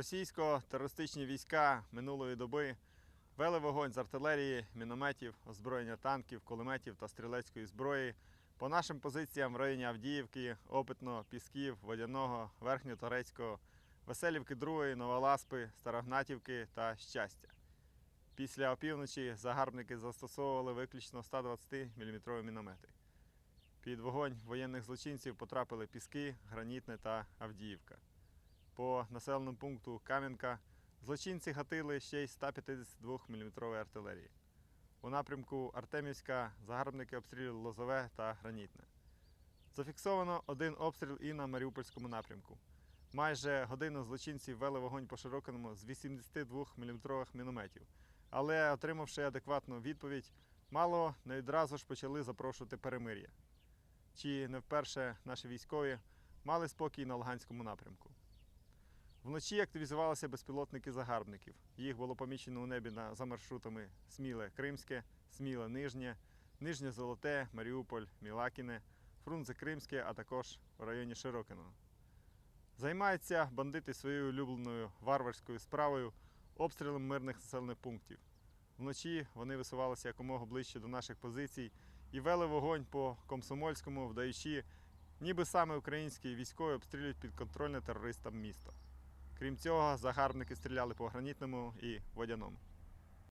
Російсько-терористичні війська минулої доби вели вогонь з артилерії, мінометів, озброєння танків, кулеметів та стрілецької зброї по нашим позиціям в районі Авдіївки, Опитно, Пісків, Водяного, Верхньоторецького, Веселівки 2, Новоласпи, Старогнатівки та Щастя. Після опівночі загарбники застосовували виключно 120-мм міномети. Під вогонь воєнних злочинців потрапили Піски, Гранітне та Авдіївка. По населеному пункту Кам'янка злочинці гатили ще й 152-мм артилерії. У напрямку Артемівська загарбники обстрілювали Лозове та Гранітне. Зафіксовано один обстріл і на Маріупольському напрямку. Майже годину злочинці вели вогонь по Широкиному з 82-мм мінометів. Але, отримавши адекватну відповідь, мало не відразу ж почали запрошувати перемир'я. Чи не вперше наші військові мали спокій на Луганському напрямку. Вночі активізувалися безпілотники загарбників. Їх було помічено у небі на, за маршрутами Сміле Кримське, Сміле Нижнє, Нижнє Золоте, Маріуполь, Мілакіне, Фрунзе Кримське, а також в районі Широкиного. Займаються бандити своєю улюбленою варварською справою обстрілом мирних населених пунктів. Вночі вони висувалися якомога ближче до наших позицій і вели вогонь по Комсомольському, вдаючи, ніби саме українські військові обстрілюють підконтрольне терористам місто. Крім цього, загарбники стріляли по гранітному і водяному.